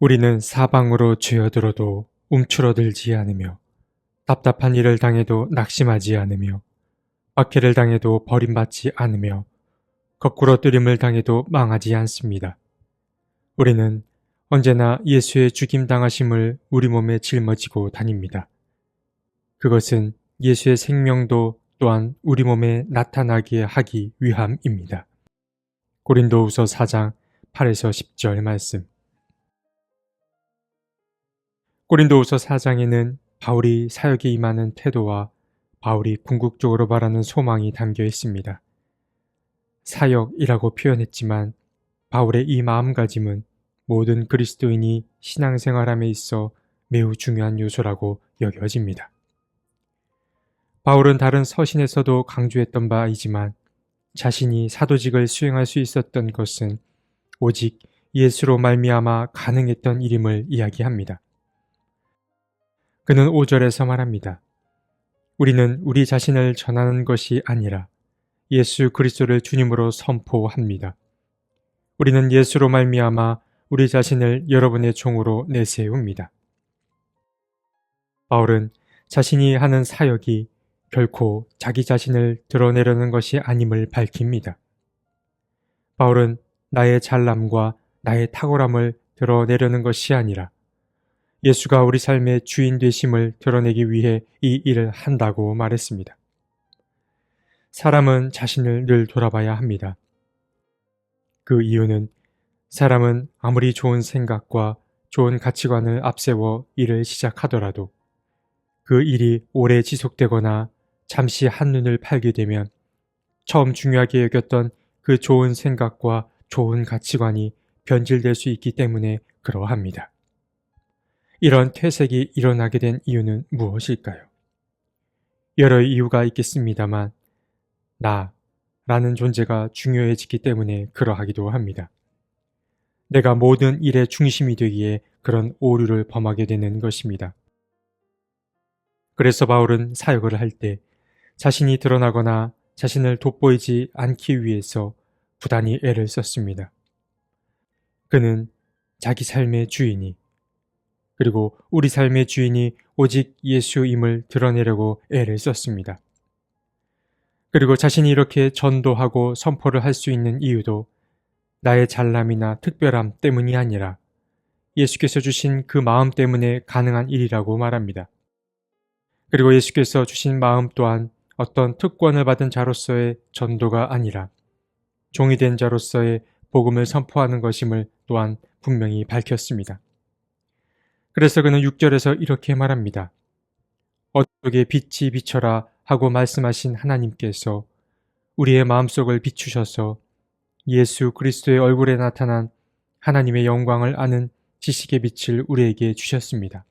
우리는 사방으로 쥐어들어도 움츠러들지 않으며 답답한 일을 당해도 낙심하지 않으며 박해를 당해도 버림받지 않으며 거꾸로 뜨림을 당해도 망하지 않습니다. 우리는 언제나 예수의 죽임 당하심을 우리 몸에 짊어지고 다닙니다. 그것은 예수의 생명도 또한 우리 몸에 나타나게 하기 위함입니다. 고린도후서 4장 8에서 10절 말씀. 고린도후서 4장에는 바울이 사역에 임하는 태도와 바울이 궁극적으로 바라는 소망이 담겨 있습니다. 사역이라고 표현했지만 바울의 이 마음가짐은 모든 그리스도인이 신앙생활함에 있어 매우 중요한 요소라고 여겨집니다. 바울은 다른 서신에서도 강조했던 바이지만 자신이 사도직을 수행할 수 있었던 것은 오직 예수로 말미암아 가능했던 일임을 이야기합니다. 그는 5절에서 말합니다. 우리는 우리 자신을 전하는 것이 아니라 예수 그리스도를 주님으로 선포합니다. 우리는 예수로 말미암아 우리 자신을 여러분의 종으로 내세웁니다. 바울은 자신이 하는 사역이 결코 자기 자신을 드러내려는 것이 아님을 밝힙니다. 바울은 나의 잘남과 나의 탁월함을 드러내려는 것이 아니라 예수가 우리 삶의 주인 되심을 드러내기 위해 이 일을 한다고 말했습니다. 사람은 자신을 늘 돌아봐야 합니다. 그 이유는 사람은 아무리 좋은 생각과 좋은 가치관을 앞세워 일을 시작하더라도 그 일이 오래 지속되거나 잠시 한눈을 팔게 되면 처음 중요하게 여겼던 그 좋은 생각과 좋은 가치관이 변질될 수 있기 때문에 그러합니다. 이런 퇴색이 일어나게 된 이유는 무엇일까요? 여러 이유가 있겠습니다만, 나, 라는 존재가 중요해지기 때문에 그러하기도 합니다. 내가 모든 일의 중심이 되기에 그런 오류를 범하게 되는 것입니다. 그래서 바울은 사역을 할 때 자신이 드러나거나 자신을 돋보이지 않기 위해서 부단히 애를 썼습니다. 그는 자기 삶의 주인이 그리고 우리 삶의 주인이 오직 예수임을 드러내려고 애를 썼습니다. 그리고 자신이 이렇게 전도하고 선포를 할 수 있는 이유도 나의 잘남이나 특별함 때문이 아니라 예수께서 주신 그 마음 때문에 가능한 일이라고 말합니다. 그리고 예수께서 주신 마음 또한 어떤 특권을 받은 자로서의 전도가 아니라 종이 된 자로서의 복음을 선포하는 것임을 또한 분명히 밝혔습니다. 그래서 그는 6절에서 이렇게 말합니다. 어떻게 빛이 비쳐라 하고 말씀하신 하나님께서 우리의 마음속을 비추셔서 예수 그리스도의 얼굴에 나타난 하나님의 영광을 아는 지식의 빛을 우리에게 주셨습니다.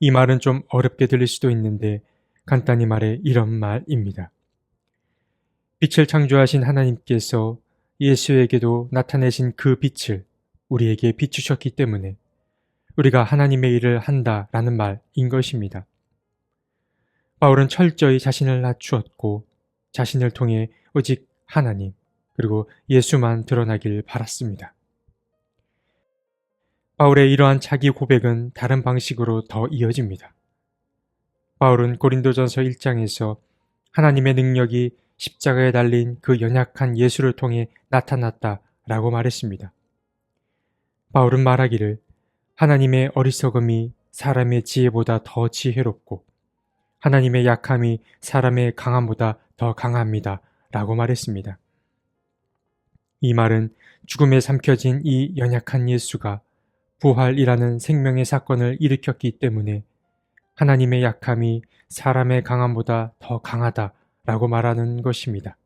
이 말은 좀 어렵게 들릴 수도 있는데 간단히 말해 이런 말입니다. 빛을 창조하신 하나님께서 예수에게도 나타내신 그 빛을 우리에게 비추셨기 때문에 우리가 하나님의 일을 한다라는 말인 것입니다. 바울은 철저히 자신을 낮추었고 자신을 통해 오직 하나님 그리고 예수만 드러나길 바랐습니다. 바울의 이러한 자기 고백은 다른 방식으로 더 이어집니다. 바울은 고린도전서 1장에서 하나님의 능력이 십자가에 달린 그 연약한 예수를 통해 나타났다라고 말했습니다. 바울은 말하기를 하나님의 어리석음이 사람의 지혜보다 더 지혜롭고 하나님의 약함이 사람의 강함보다 더 강합니다. 라고 말했습니다. 이 말은 죽음에 삼켜진 이 연약한 예수가 부활이라는 생명의 사건을 일으켰기 때문에 하나님의 약함이 사람의 강함보다 더 강하다 라고 말하는 것입니다.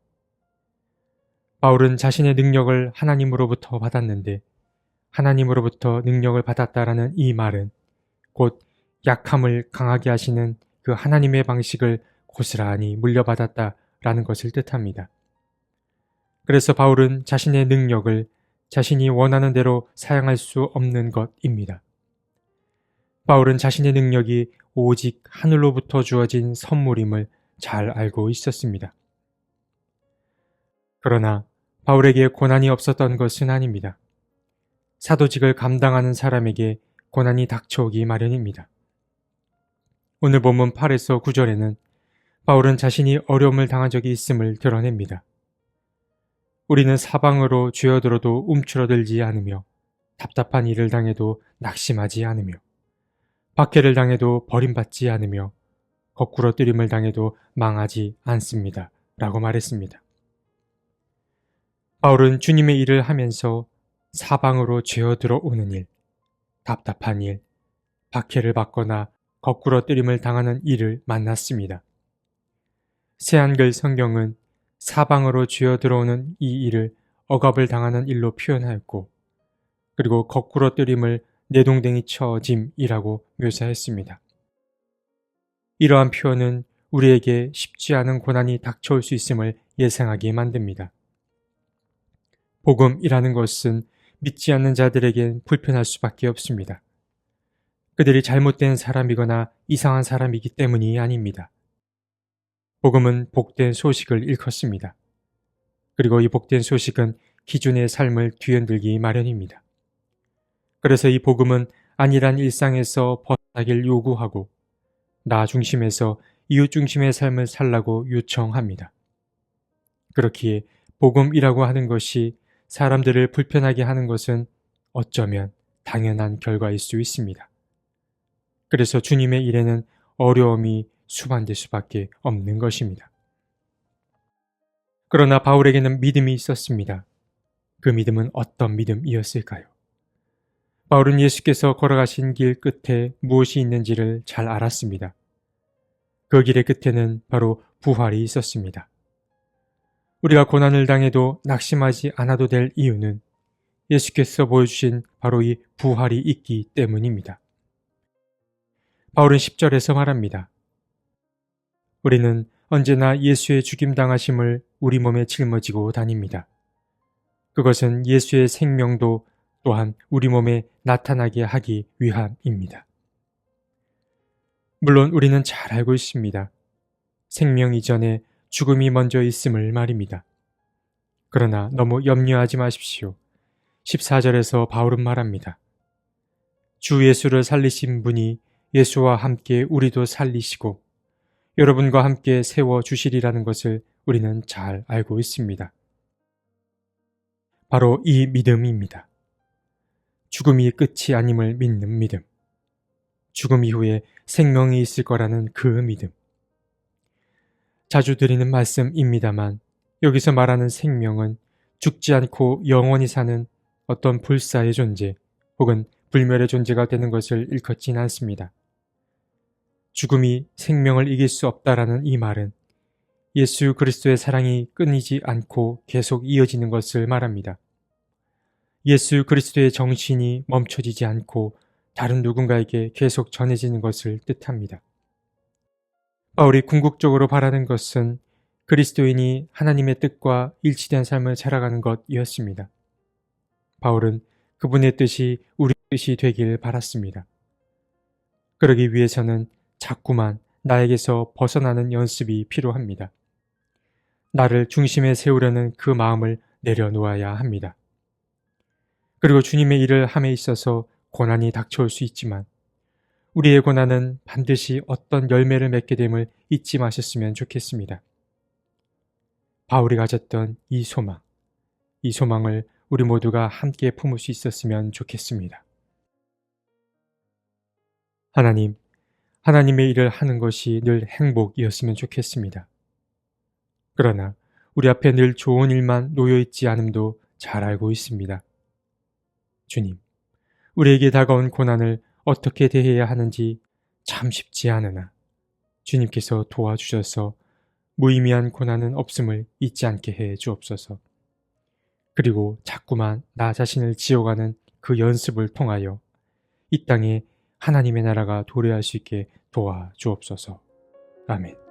바울은 자신의 능력을 하나님으로부터 받았는데 하나님으로부터 능력을 받았다라는 이 말은 곧 약함을 강하게 하시는 그 하나님의 방식을 고스란히 물려받았다라는 것을 뜻합니다. 그래서 바울은 자신의 능력을 자신이 원하는 대로 사용할 수 없는 것입니다. 바울은 자신의 능력이 오직 하늘로부터 주어진 선물임을 잘 알고 있었습니다. 그러나 바울에게 고난이 없었던 것은 아닙니다. 사도직을 감당하는 사람에게 고난이 닥쳐오기 마련입니다. 오늘 본문 8에서 9절에는 바울은 자신이 어려움을 당한 적이 있음을 드러냅니다. 우리는 사방으로 쥐어들어도 움츠러들지 않으며 답답한 일을 당해도 낙심하지 않으며 박해를 당해도 버림받지 않으며 거꾸로 뜨림을 당해도 망하지 않습니다. 라고 말했습니다. 바울은 주님의 일을 하면서 사방으로 죄어 들어 오는 일, 답답한 일, 박해를 받거나 거꾸로 뜨림을 당하는 일을 만났습니다. 새한글 성경은 사방으로 쥐어 들어오는 이 일을 억압을 당하는 일로 표현하였고, 그리고 거꾸로 뜨림을 내동댕이 쳐짐이라고 묘사했습니다. 이러한 표현은 우리에게 쉽지 않은 고난이 닥쳐올 수 있음을 예상하게 만듭니다. 복음이라는 것은 믿지 않는 자들에겐 불편할 수밖에 없습니다. 그들이 잘못된 사람이거나 이상한 사람이기 때문이 아닙니다. 복음은 복된 소식을 일컫습니다. 그리고 이 복된 소식은 기준의 삶을 뒤흔들기 마련입니다. 그래서 이 복음은 안일한 일상에서 벗어나길 요구하고 나 중심에서 이웃 중심의 삶을 살라고 요청합니다. 그렇기에 복음이라고 하는 것이 사람들을 불편하게 하는 것은 어쩌면 당연한 결과일 수 있습니다. 그래서 주님의 일에는 어려움이 수반될 수밖에 없는 것입니다. 그러나 바울에게는 믿음이 있었습니다. 그 믿음은 어떤 믿음이었을까요? 바울은 예수께서 걸어가신 길 끝에 무엇이 있는지를 잘 알았습니다. 그 길의 끝에는 바로 부활이 있었습니다. 우리가 고난을 당해도 낙심하지 않아도 될 이유는 예수께서 보여주신 바로 이 부활이 있기 때문입니다. 바울은 10절에서 말합니다. 우리는 언제나 예수의 죽임당하심을 우리 몸에 짊어지고 다닙니다. 그것은 예수의 생명도 또한 우리 몸에 나타나게 하기 위함입니다. 물론 우리는 잘 알고 있습니다. 생명 이전에 죽음이 먼저 있음을 말입니다. 그러나 너무 염려하지 마십시오. 14절에서 바울은 말합니다. 주 예수를 살리신 분이 예수와 함께 우리도 살리시고 여러분과 함께 세워 주시리라는 것을 우리는 잘 알고 있습니다. 바로 이 믿음입니다. 죽음이 끝이 아님을 믿는 믿음. 죽음 이후에 생명이 있을 거라는 그 믿음. 자주 드리는 말씀입니다만 여기서 말하는 생명은 죽지 않고 영원히 사는 어떤 불사의 존재 혹은 불멸의 존재가 되는 것을 일컫진 않습니다. 죽음이 생명을 이길 수 없다라는 이 말은 예수 그리스도의 사랑이 끊이지 않고 계속 이어지는 것을 말합니다. 예수 그리스도의 정신이 멈춰지지 않고 다른 누군가에게 계속 전해지는 것을 뜻합니다. 바울이 궁극적으로 바라는 것은 그리스도인이 하나님의 뜻과 일치된 삶을 살아가는 것이었습니다. 바울은 그분의 뜻이 우리 뜻이 되길 바랐습니다. 그러기 위해서는 자꾸만 나에게서 벗어나는 연습이 필요합니다. 나를 중심에 세우려는 그 마음을 내려놓아야 합니다. 그리고 주님의 일을 함에 있어서 고난이 닥쳐올 수 있지만 우리의 고난은 반드시 어떤 열매를 맺게 됨을 잊지 마셨으면 좋겠습니다. 바울이 가졌던 이 소망, 이 소망을 우리 모두가 함께 품을 수 있었으면 좋겠습니다. 하나님, 하나님의 일을 하는 것이 늘 행복이었으면 좋겠습니다. 그러나 우리 앞에 늘 좋은 일만 놓여 있지 않음도 잘 알고 있습니다. 주님, 우리에게 다가온 고난을 어떻게 대해야 하는지 참 쉽지 않으나 주님께서 도와주셔서 무의미한 고난은 없음을 잊지 않게 해 주옵소서. 그리고 자꾸만 나 자신을 지어가는 그 연습을 통하여 이 땅에 하나님의 나라가 도래할 수 있게 도와 주옵소서. 아멘.